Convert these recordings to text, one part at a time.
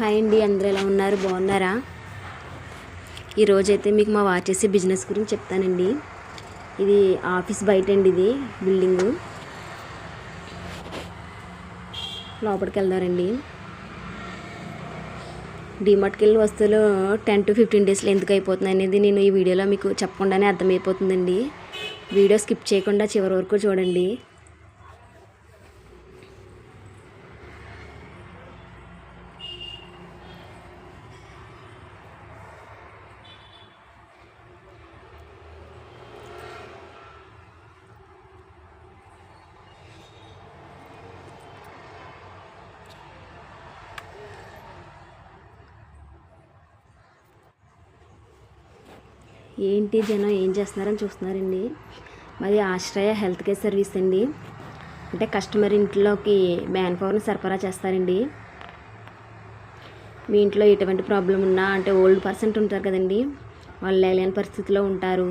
Hi అండి అందరు ఎలా ఉన్నారు? బాగున్నారా? ఈరోజైతే మీకు మా వాచేసి బిజినెస్ గురించి చెప్తానండి. ఇది ఆఫీస్ బయట అండి ఇది బిల్డింగు. లోపలికి వెళ్దారండి డిమార్ట్కి వెళ్ళిన వస్తువులు టెన్ టు ఫిఫ్టీన్ డేస్లో ఎందుకు అయిపోతున్నాయి అనేది నేను ఈ వీడియోలో మీకు చెప్పకుండానే అర్థమైపోతుందండి. వీడియో స్కిప్ చేయకుండా చివరి వరకు చూడండి. ఏంటి జనం ఏం చేస్తున్నారని చూస్తున్నారండి. మాది ఆశ్రయ హెల్త్ కేర్ సర్వీస్ అండి. అంటే కస్టమర్ ఇంట్లోకి మ్యాన్ పవర్ని సరఫరా చేస్తారండి. మీ ఇంట్లో ఎటువంటి ప్రాబ్లం ఉన్నా అంటే ఓల్డ్ పర్సెంట్ ఉంటారు కదండి. వాళ్ళు లేలేని పరిస్థితిలో ఉంటారు.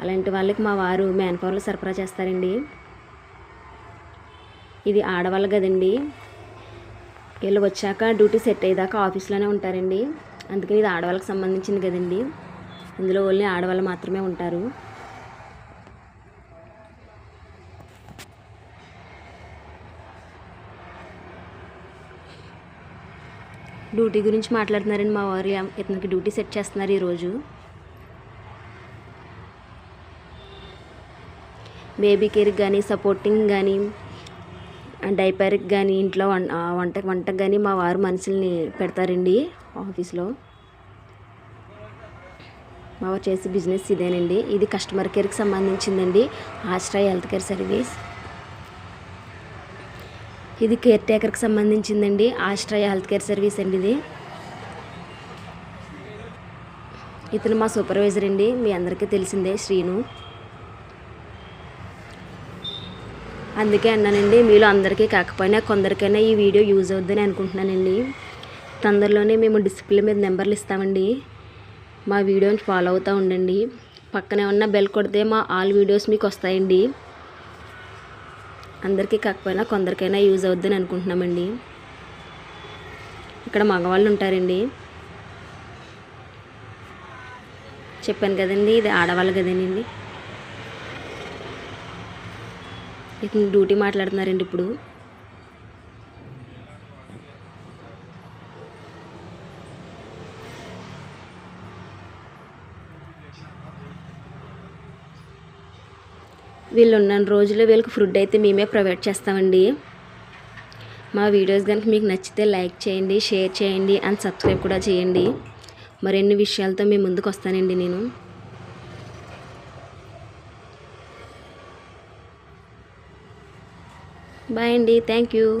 అలాంటి వాళ్ళకి మా వారు మ్యాన్ పవర్లు సరఫరా చేస్తారండి. ఇది ఆడవాళ్ళు కదండి. వీళ్ళు వచ్చాక డ్యూటీ సెట్ అయ్యేదాకా ఆఫీస్లోనే ఉంటారండి. అందుకని ఇది ఆడవాళ్ళకి సంబంధించింది కదండి. ఇందులో ఓన్లీ ఆడవాళ్ళు మాత్రమే ఉంటారు. డ్యూటీ గురించి మాట్లాడుతున్నారండి మా వారు ఇతనికి డ్యూటీ సెట్ చేస్తున్నారు ఈరోజు. బేబీ కేర్కి కానీ సపోర్టింగ్ కానీ డైపర్కి కానీ ఇంట్లో వంట వంటకు కానీ మా వారు మనుషుల్ని పెడతారండి ఆఫీస్లో. మా వారు చేసే బిజినెస్ ఇదేనండి. ఇది కస్టమర్ కేర్కి సంబంధించిందండి. ఆశ్రయ హెల్త్ కేర్ సర్వీస్ ఇది కేర్ టేకర్కి సంబంధించిందండి. ఆశ్రయ హెల్త్ కేర్ సర్వీస్ అండి ఇది. ఇతను మా సూపర్వైజర్ అండి. మీ అందరికీ తెలిసిందే శ్రీను. అందుకే అన్నానండి మీలో అందరికీ కాకపోయినా కొందరికైనా ఈ వీడియో యూజ్ అవుద్దని అనుకుంటున్నానండి. తొందరలోనే మేము డిస్ప్లే మీద నెంబర్లు ఇస్తామండి. మా వీడియోని ఫాలో అవుతూ ఉండండి. పక్కనే ఉన్న బెల్ కొడితే మా ఆల్ వీడియోస్ మీకు వస్తాయండి. అందరికీ కాకపోయినా కొందరికైనా యూజ్ అవుద్దని అనుకుంటున్నామండి. ఇక్కడ మగవాళ్ళు ఉంటారండి. చెప్పాను కదండి ఇది ఆడవాళ్ళు కదండి ఇతను డ్యూటీ మాట్లాడుతున్నారండి ఇప్పుడు. వీళ్ళు ఉన్న రోజులు వీళ్ళకి ఫుడ్ అయితే మేమే ప్రొవైడ్ చేస్తామండి. మా వీడియోస్ కనుక మీకు నచ్చితే లైక్ చేయండి షేర్ చేయండి అండ్ సబ్స్క్రైబ్ కూడా చేయండి. మరిన్ని విషయాలతో మీ ముందుకు వస్తానండి నేను. బాయ్ అండి. Thank you